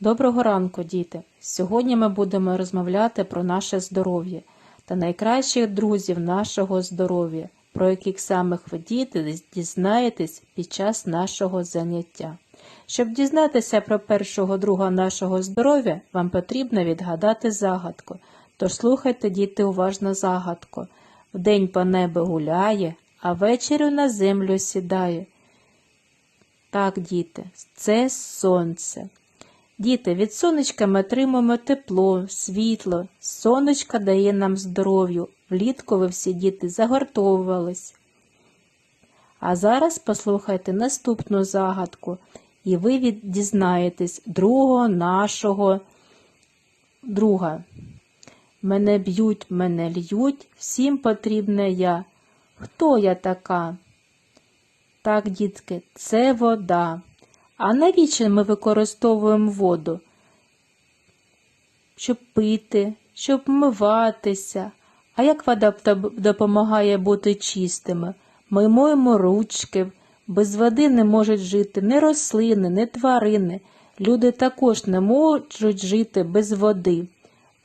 Доброго ранку, діти! Сьогодні ми будемо розмовляти про наше здоров'я та найкращих друзів нашого здоров'я, про яких самих ви діти дізнаєтесь під час нашого заняття. Щоб дізнатися про першого друга нашого здоров'я, вам потрібно відгадати загадку. Тож слухайте, діти, уважно загадку. Вдень по небу гуляє, а ввечері на землю сідає. Так, діти, це сонце. Діти, від сонечка ми отримуємо тепло, світло. Сонечко дає нам здоров'ю. Влітку ви всі діти загортовувались. А зараз послухайте наступну загадку, і ви дізнаєтесь другого нашого друга. Мене б'ють, мене льють, всім потрібне я. Хто я така? Так, дітки, це вода. А навіщо ми використовуємо воду? Щоб пити, щоб вмиватися. А як вода допомагає бути чистими? Ми моємо ручки. Без води не можуть жити ні рослини, ні тварини. Люди також не можуть жити без води.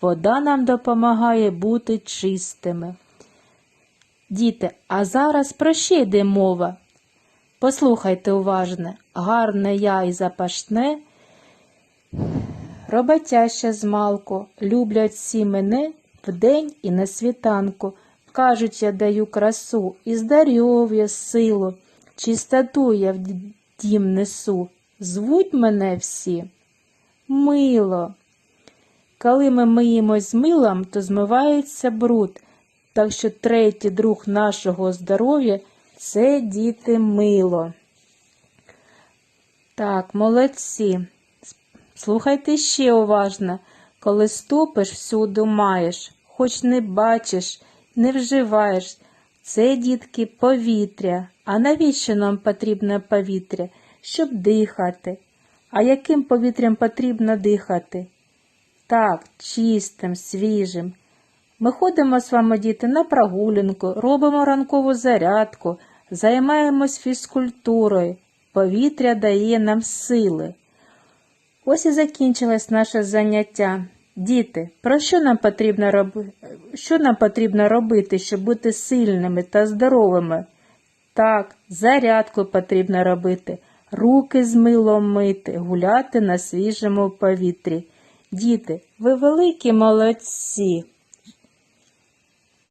Вода нам допомагає бути чистими. Діти, а зараз про що йде мова? Послухайте уважно, гарне я і запашне, роботяще змалку, люблять всі мене вдень і на світанку. Кажуть, я даю красу і здоров'я, силу, чистоту я в дім несу. Звуть мене всі мило. Коли ми миємось з милом, то змивається бруд. Так що третій друг нашого здоров'я це діти мило. Так, молодці. Слухайте ще уважно. Коли ступиш, всюди маєш, хоч не бачиш, не вживаєш. Це, дітки, повітря. А навіщо нам потрібне повітря? Щоб дихати. А яким повітрям потрібно дихати? Так, чистим, свіжим. Ми ходимо з вами, діти, на прогулянку, робимо ранкову зарядку, займаємось фізкультурою. Повітря дає нам сили. Ось і закінчилось наше заняття. Діти, про що нам потрібно роби... що нам потрібно робити, щоб бути сильними та здоровими? Так, зарядку потрібно робити, руки з милом мити, гуляти на свіжому повітрі. Діти, ви великі молодці.